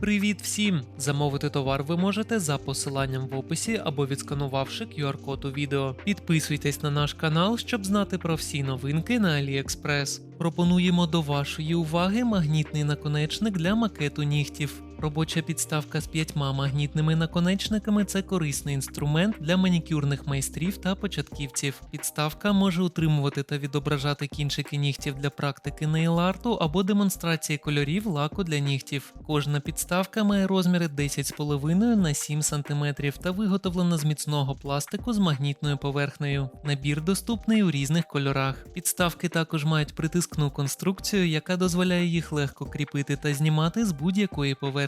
Привіт всім! Замовити товар ви можете за посиланням в описі або відсканувавши QR-код у відео. Підписуйтесь на наш канал, щоб знати про всі новинки на AliExpress. Пропонуємо до вашої уваги магнітний наконечник для макету нігтів. Робоча підставка з п'ятьма магнітними наконечниками це корисний інструмент для манікюрних майстрів та початківців. Підставка може утримувати та відображати кінчики нігтів для практики нейл-арту або демонстрації кольорів лаку для нігтів. Кожна підставка має розміри 10,5 на 7 см та виготовлена з міцного пластику з магнітною поверхнею. Набір доступний у різних кольорах. Підставки також мають притискну конструкцію, яка дозволяє їх легко кріпити та знімати з будь-якої поверхні.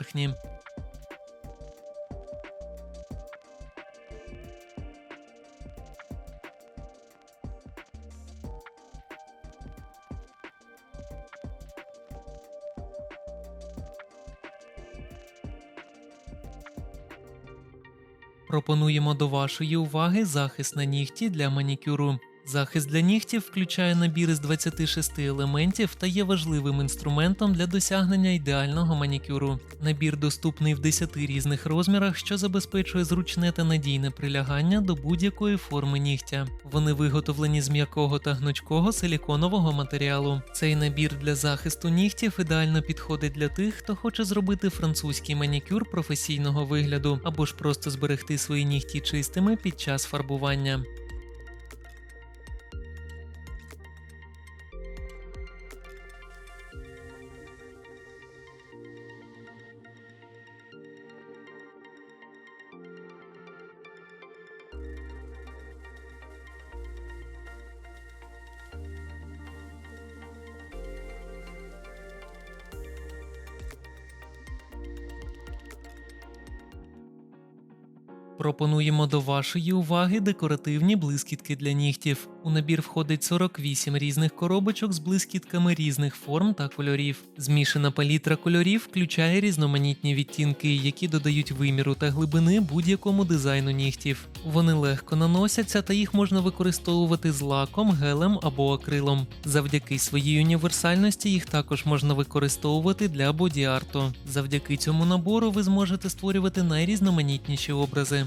Пропонуємо до вашої уваги захист на нігті для манікюру. Захист для нігтів включає набір із 26 елементів та є важливим інструментом для досягнення ідеального манікюру. Набір доступний в 10 різних розмірах, що забезпечує зручне та надійне прилягання до будь-якої форми нігтя. Вони виготовлені з м'якого та гнучкого силіконового матеріалу. Цей набір для захисту нігтів ідеально підходить для тих, хто хоче зробити французький манікюр професійного вигляду або ж просто зберегти свої нігті чистими під час фарбування. Пропонуємо до вашої уваги декоративні блискітки для нігтів. У набір входить 48 різних коробочок з блискітками різних форм та кольорів. Змішана палітра кольорів включає різноманітні відтінки, які додають виміру та глибини будь-якому дизайну нігтів. Вони легко наносяться та їх можна використовувати з лаком, гелем або акрилом. Завдяки своїй універсальності їх також можна використовувати для боді-арту. Завдяки цьому набору ви зможете створювати найрізноманітніші образи.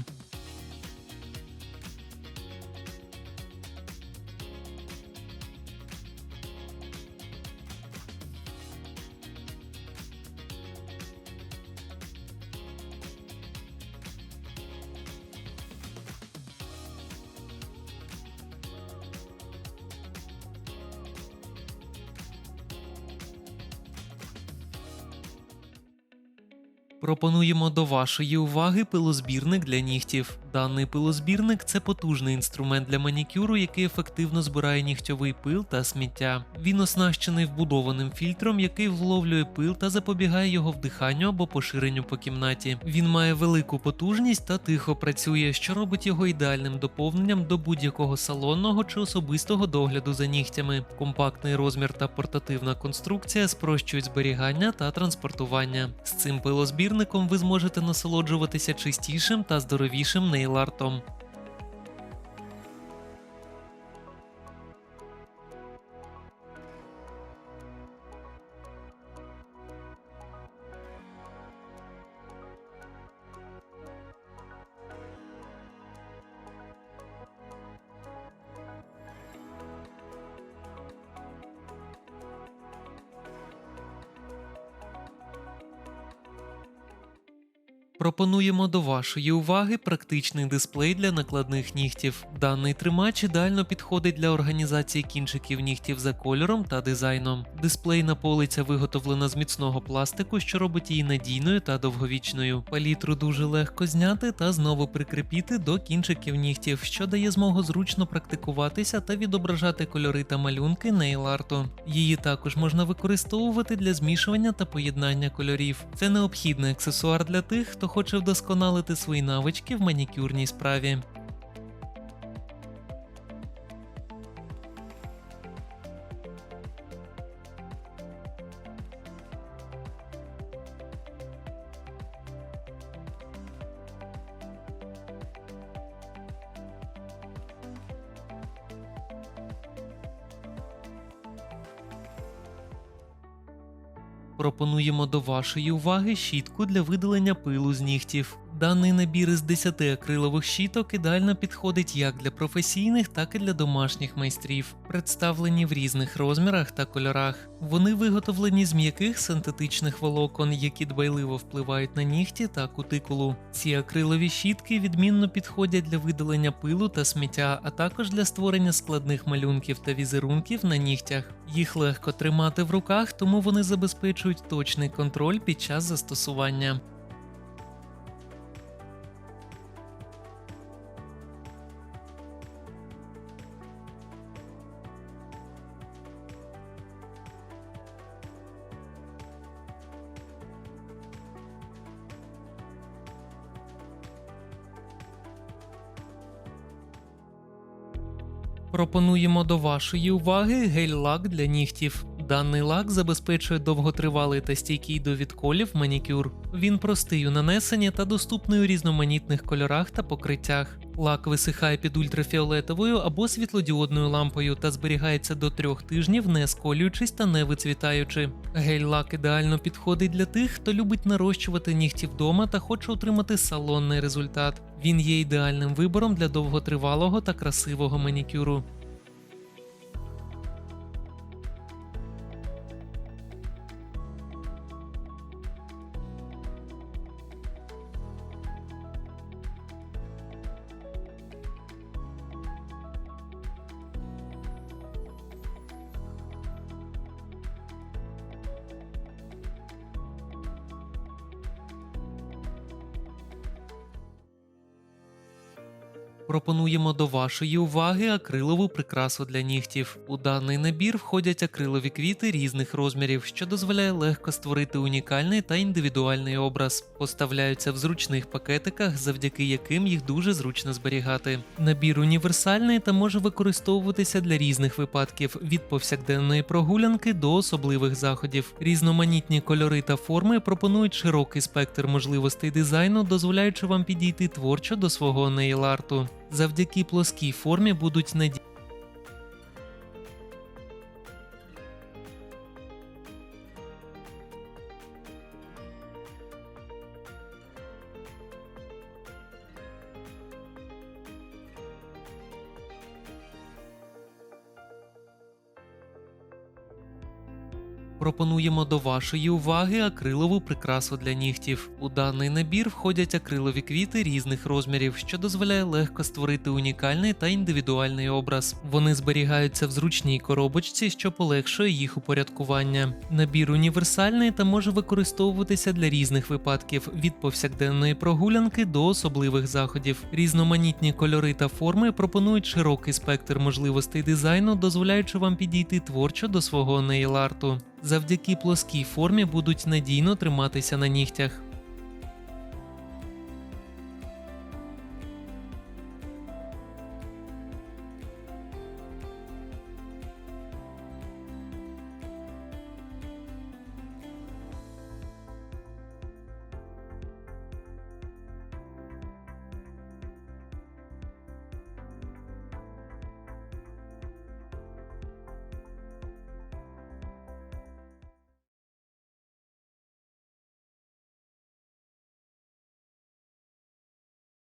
Пропонуємо до вашої уваги пилозбірник для нігтів. Даний пилозбірник це потужний інструмент для манікюру, який ефективно збирає нігтьовий пил та сміття. Він оснащений вбудованим фільтром, який вловлює пил та запобігає його вдиханню або поширенню по кімнаті. Він має велику потужність та тихо працює, що робить його ідеальним доповненням до будь-якого салонного чи особистого догляду за нігтями. Компактний розмір та портативна конструкція спрощують зберігання та транспортування. З цим пилозбірником ви зможете насолоджуватися чистішим та здоровішим нейлартом. Пропонуємо до вашої уваги практичний дисплей для накладних нігтів. Даний тримач ідеально підходить для організації кінчиків нігтів за кольором та дизайном. Дисплейна полиця виготовлена з міцного пластику, що робить її надійною та довговічною. Палітру дуже легко зняти та знову прикріпіти до кінчиків нігтів, що дає змогу зручно практикуватися та відображати кольори та малюнки нейл-арту. Її також можна використовувати для змішування та поєднання кольорів. Це необхідний аксесуар для тих, хто хоче вдосконалити свої навички в манікюрній справі. Пропонуємо до вашої уваги щітку для видалення пилу з нігтів. Даний набір із 10 акрилових щіток ідеально підходить як для професійних, так і для домашніх майстрів, представлені в різних розмірах та кольорах. Вони виготовлені з м'яких синтетичних волокон, які дбайливо впливають на нігті та кутикулу. Ці акрилові щітки відмінно підходять для видалення пилу та сміття, а також для створення складних малюнків та візерунків на нігтях. Їх легко тримати в руках, тому вони забезпечують точний контроль під час застосування. Пропонуємо до вашої уваги гель-лак для нігтів. Даний лак забезпечує довготривалий та стійкий до відколів манікюр. Він простий у нанесенні та доступний у різноманітних кольорах та покриттях. Лак висихає під ультрафіолетовою або світлодіодною лампою та зберігається до трьох тижнів, не сколюючись та не вицвітаючи. Гель-лак ідеально підходить для тих, хто любить нарощувати нігті вдома та хоче отримати салонний результат. Він є ідеальним вибором для довготривалого та красивого манікюру. Пропонуємо до вашої уваги акрилову прикрасу для нігтів. У даний набір входять акрилові квіти різних розмірів, що дозволяє легко створити унікальний та індивідуальний образ. Поставляються в зручних пакетиках, завдяки яким їх дуже зручно зберігати. Набір універсальний та може використовуватися для різних випадків від повсякденної прогулянки до особливих заходів. Різноманітні кольори та форми пропонують широкий спектр можливостей дизайну, дозволяючи вам підійти творчо до свого нейл-арту. Завдяки плоскій формі будуть наді... Пропонуємо до вашої уваги акрилову прикрасу для нігтів. У даний набір входять акрилові квіти різних розмірів, що дозволяє легко створити унікальний та індивідуальний образ. Вони зберігаються в зручній коробочці, що полегшує їх упорядкування. Набір універсальний та може використовуватися для різних випадків від повсякденної прогулянки до особливих заходів. Різноманітні кольори та форми пропонують широкий спектр можливостей дизайну, дозволяючи вам підійти творчо до свого нейл-арту. Завдяки плоскій формі будуть надійно триматися на нігтях.